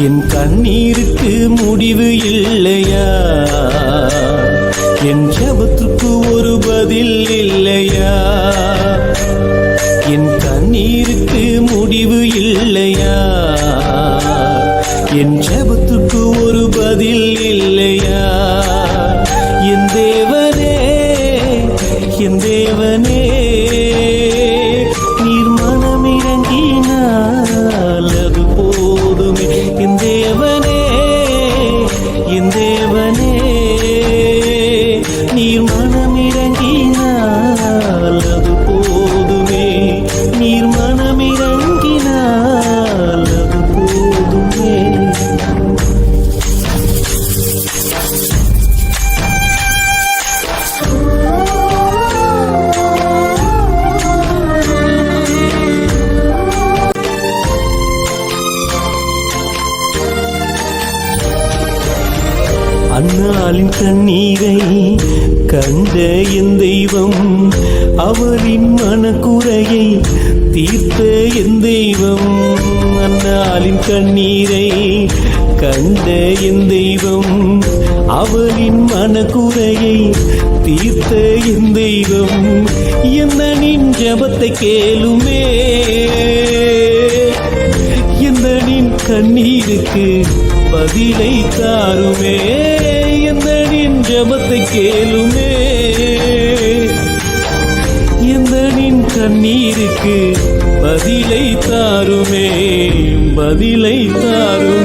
என் கண்ணீருக்கு முடிவு இல்லையா? என் ஜபத்துக்கு ஒரு பதில் இல்லையா? என் கண்ணீருக்கு முடிவு இல்லையா? என் ஜபத்துக்கு ஒரு பதில் இல்லையா? என் தேவனே என் தேவனே. தேவனே நீர் மனமிறங்கினால் அன்னாலின் கண்ணீரை கண்ட என் தெய்வம் அவரின் மனக்குறையை தீர்த்த என் தெய்வம். அன்னாலின் கண்ணீரை கண்ட என் தெய்வம் அவரின் மனக்குறையை தீர்த்த என் தெய்வம். என்னனின் ஜபத்தை கேளுமே. எந்தனின் கண்ணீருக்கு பதிலை தாருமே. எந்தனின் ஜபத்தை கேளுமே. எந்தனின் கண்ணீருக்கு பதிலை தாருமே. பதிலை தாரு